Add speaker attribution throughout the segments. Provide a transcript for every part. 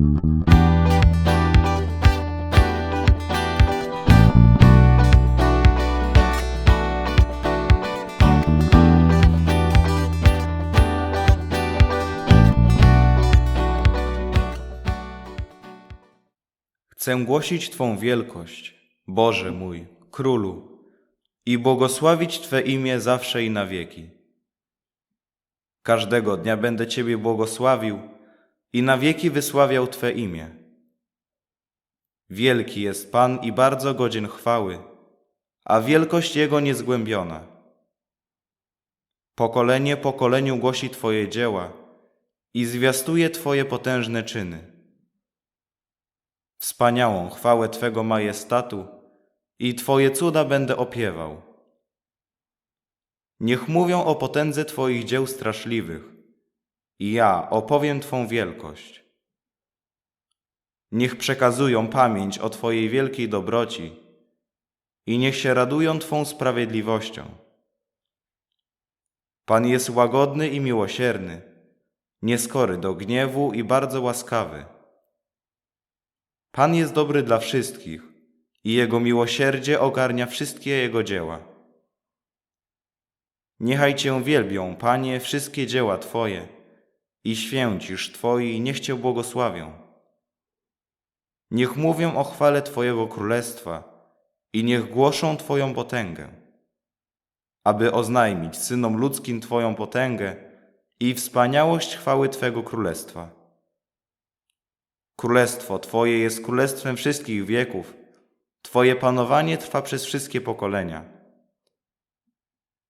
Speaker 1: Chcę głosić Twą wielkość, Boże mój, Królu, i błogosławić Twe imię zawsze i na wieki. Każdego dnia będę Ciebie błogosławił i na wieki wysławiał Twe imię. Wielki jest Pan i bardzo godzien chwały, a wielkość Jego niezgłębiona. Pokolenie pokoleniu głosi Twoje dzieła i zwiastuje Twoje potężne czyny. Wspaniałą chwałę Twego majestatu i Twoje cuda będę opiewał. Niech mówią o potędze Twoich dzieł straszliwych i ja opowiem Twą wielkość. Niech przekazują pamięć o Twojej wielkiej dobroci i niech się radują Twą sprawiedliwością. Pan jest łagodny i miłosierny, nieskory do gniewu i bardzo łaskawy. Pan jest dobry dla wszystkich i Jego miłosierdzie ogarnia wszystkie Jego dzieła. Niechaj Cię wielbią, Panie, wszystkie dzieła Twoje i święcisz Twoi niech Cię błogosławią. Niech mówią o chwale Twojego królestwa i niech głoszą Twoją potęgę, aby oznajmić synom ludzkim Twoją potęgę i wspaniałość chwały Twego królestwa. Królestwo Twoje jest królestwem wszystkich wieków, Twoje panowanie trwa przez wszystkie pokolenia.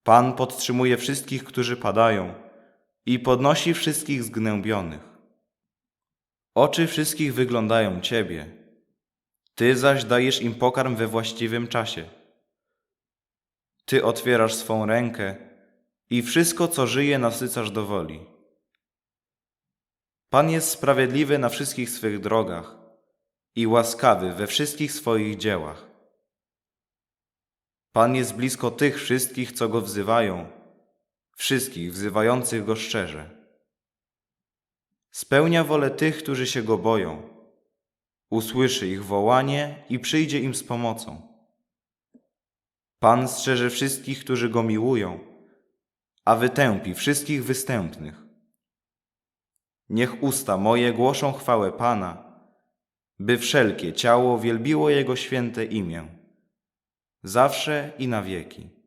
Speaker 1: Pan podtrzymuje wszystkich, którzy padają i podnosi wszystkich zgnębionych. Oczy wszystkich wyglądają Ciebie, Ty zaś dajesz im pokarm we właściwym czasie. Ty otwierasz swą rękę i wszystko, co żyje, nasycasz do woli. Pan jest sprawiedliwy na wszystkich swych drogach i łaskawy we wszystkich swoich dziełach. Pan jest blisko tych wszystkich, co Go wzywają, wszystkich wzywających Go szczerze. Spełnia wolę tych, którzy się Go boją. Usłyszy ich wołanie i przyjdzie im z pomocą. Pan strzeże wszystkich, którzy Go miłują, a wytępi wszystkich występnych. Niech usta moje głoszą chwałę Pana, by wszelkie ciało wielbiło Jego święte imię, zawsze i na wieki.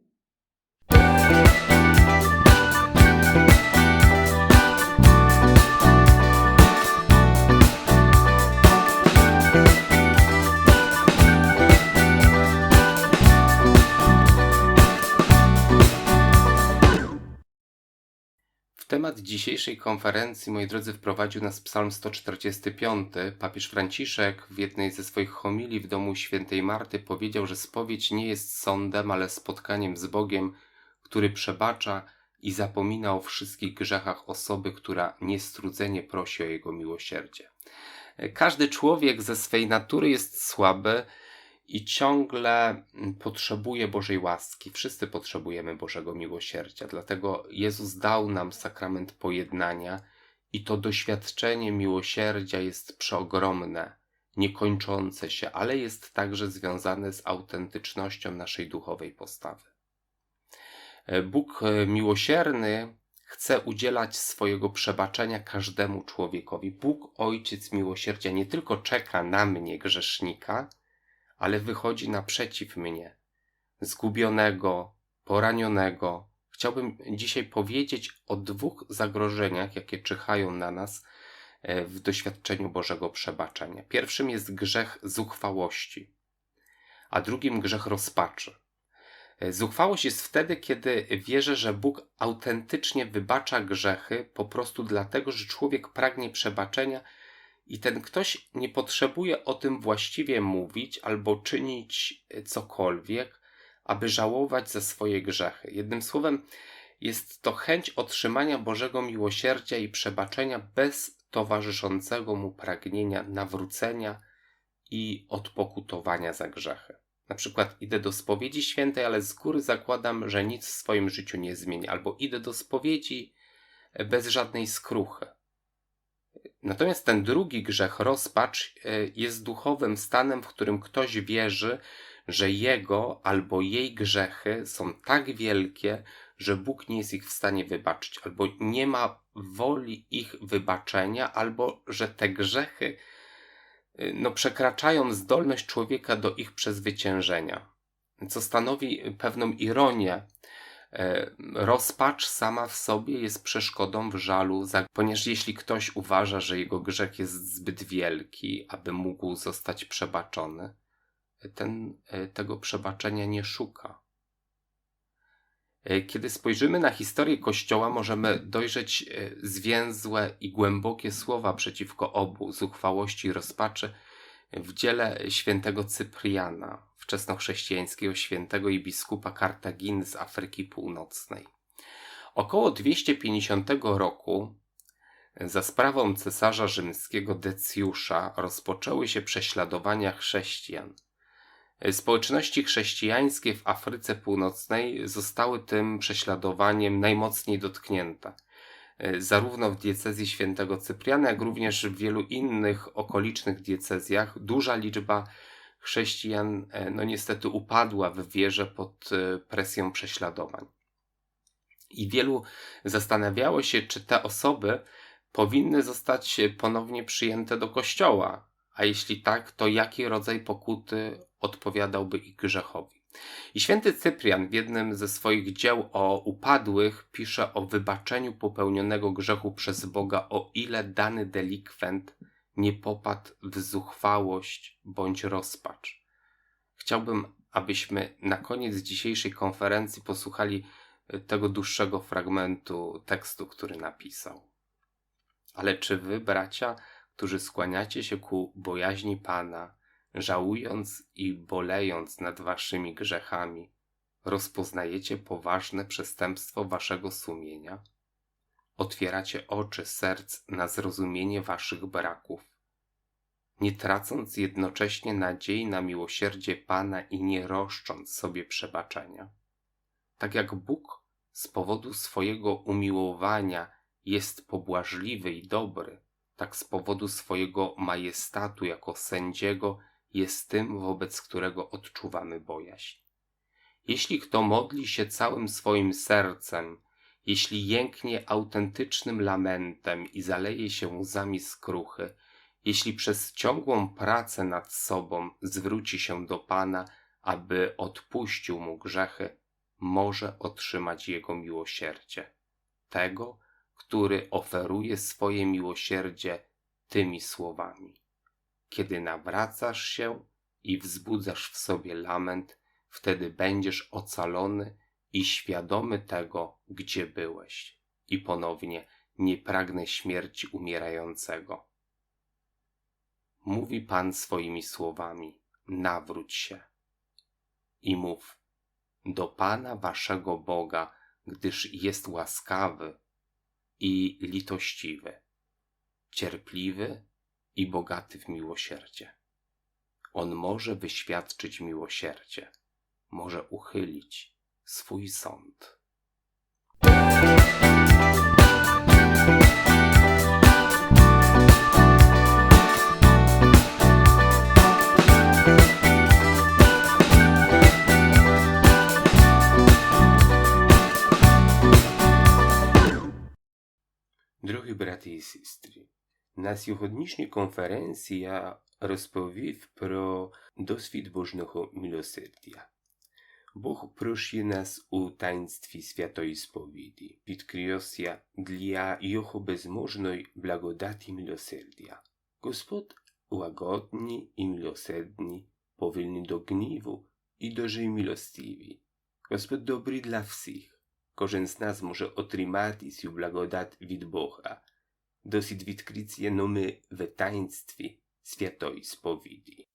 Speaker 2: Temat dzisiejszej konferencji, moi drodzy, wprowadził nas Psalm 145. Papież Franciszek w jednej ze swoich homilii w domu świętej Marty powiedział, że spowiedź nie jest sądem, ale spotkaniem z Bogiem, który przebacza i zapomina o wszystkich grzechach osoby, która niestrudzenie prosi o Jego miłosierdzie. Każdy człowiek ze swej natury jest słaby i ciągle mm, potrzebuje Bożej łaski. Wszyscy potrzebujemy Bożego miłosierdzia. Dlatego Jezus dał nam sakrament pojednania i to doświadczenie miłosierdzia jest przeogromne, niekończące się, ale jest także związane z autentycznością naszej duchowej postawy. E, Bóg e, miłosierny chce udzielać swojego przebaczenia każdemu człowiekowi. Bóg, Ojciec miłosierdzia, nie tylko czeka na mnie, grzesznika, ale wychodzi naprzeciw mnie, zgubionego, poranionego. Chciałbym dzisiaj powiedzieć o dwóch zagrożeniach, jakie czyhają na nas e, w doświadczeniu Bożego przebaczenia. Pierwszym jest grzech zuchwałości, a drugim grzech rozpaczy. E, Zuchwałość jest wtedy, kiedy wierzę, że Bóg autentycznie wybacza grzechy po prostu dlatego, że człowiek pragnie przebaczenia i ten ktoś nie potrzebuje o tym właściwie mówić albo czynić cokolwiek, aby żałować za swoje grzechy. Jednym słowem, jest to chęć otrzymania Bożego miłosierdzia i przebaczenia bez towarzyszącego mu pragnienia nawrócenia i odpokutowania za grzechy. Na przykład idę do spowiedzi świętej, ale z góry zakładam, że nic w swoim życiu nie zmieni, albo idę do spowiedzi bez żadnej skruchy Natomiast ten drugi grzech, rozpacz, e, jest duchowym stanem, w którym ktoś wierzy, że jego albo jej grzechy są tak wielkie, że Bóg nie jest ich w stanie wybaczyć, albo nie ma woli ich wybaczenia, albo że te grzechy y, no, przekraczają zdolność człowieka do ich przezwyciężenia, co stanowi pewną ironię. E, Rozpacz sama w sobie jest przeszkodą w żalu, ponieważ jeśli ktoś uważa, że jego grzech jest zbyt wielki, aby mógł zostać przebaczony, ten e, tego przebaczenia nie szuka. E, Kiedy spojrzymy na historię Kościoła, możemy dojrzeć zwięzłe i głębokie słowa przeciwko obu zuchwałości i rozpaczy w dziele świętego Cypriana, wczesnochrześcijańskiego świętego i biskupa Kartaginy z Afryki Północnej. Około 250 roku e, za sprawą cesarza rzymskiego Decjusza rozpoczęły się prześladowania chrześcijan. Społeczności chrześcijańskie w Afryce Północnej zostały tym prześladowaniem najmocniej dotknięte. E, Zarówno w diecezji świętego Cypriana, jak również w wielu innych okolicznych diecezjach duża liczba chrześcijan e, no niestety upadła w wierze pod e, presją prześladowań. I wielu zastanawiało się, czy te osoby powinny zostać ponownie przyjęte do kościoła, a jeśli tak, to jaki rodzaj pokuty odpowiadałby ich grzechowi. I święty Cyprian w jednym ze swoich dzieł o upadłych pisze o wybaczeniu popełnionego grzechu przez Boga, o ile dany delikwent nie popadł w zuchwałość bądź rozpacz. Chciałbym, abyśmy na koniec dzisiejszej konferencji posłuchali tego dłuższego fragmentu tekstu, który napisał. Ale czy wy, bracia, którzy skłaniacie się ku bojaźni Pana, żałując i bolejąc nad waszymi grzechami, rozpoznajecie poważne przestępstwo waszego sumienia? Otwieracie oczy serc na zrozumienie waszych braków, nie tracąc jednocześnie nadziei na miłosierdzie Pana i nie roszcząc sobie przebaczenia. Tak jak Bóg z powodu swojego umiłowania jest pobłażliwy i dobry, tak z powodu swojego majestatu jako sędziego jest tym, wobec którego odczuwamy bojaźń. Jeśli kto modli się całym swoim sercem, jeśli jęknie autentycznym lamentem i zaleje się łzami skruchy, jeśli przez ciągłą pracę nad sobą zwróci się do Pana, aby odpuścił mu grzechy, może otrzymać Jego miłosierdzie. Tego, który oferuje swoje miłosierdzie tymi słowami. Kiedy nawracasz się i wzbudzasz w sobie lament, wtedy będziesz ocalony i świadomy tego, gdzie byłeś. I ponownie nie pragnę śmierci umierającego. Mówi Pan swoimi słowami: nawróć się. I mów: do Pana waszego Boga, gdyż jest łaskawy i litościwy, cierpliwy i bogaty w miłosierdzie. On może wyświadczyć miłosierdzie, może uchylić swój sąd. Дорогі брати і сестри, на сьогоднішній конференції я розповів про досвід Божого милосердя. Бог прощає нас у таїнстві святої сповіді, підкріосся для Його безможної благодаті милосердя. Господь łagodni i miłosierni, powolni do gniewu i дуже милостиві. Господь добрий для всіх. Кожен з нас може отримати цю благодать від Бога. Досить відкриття номи в таїнстві святої сповіді.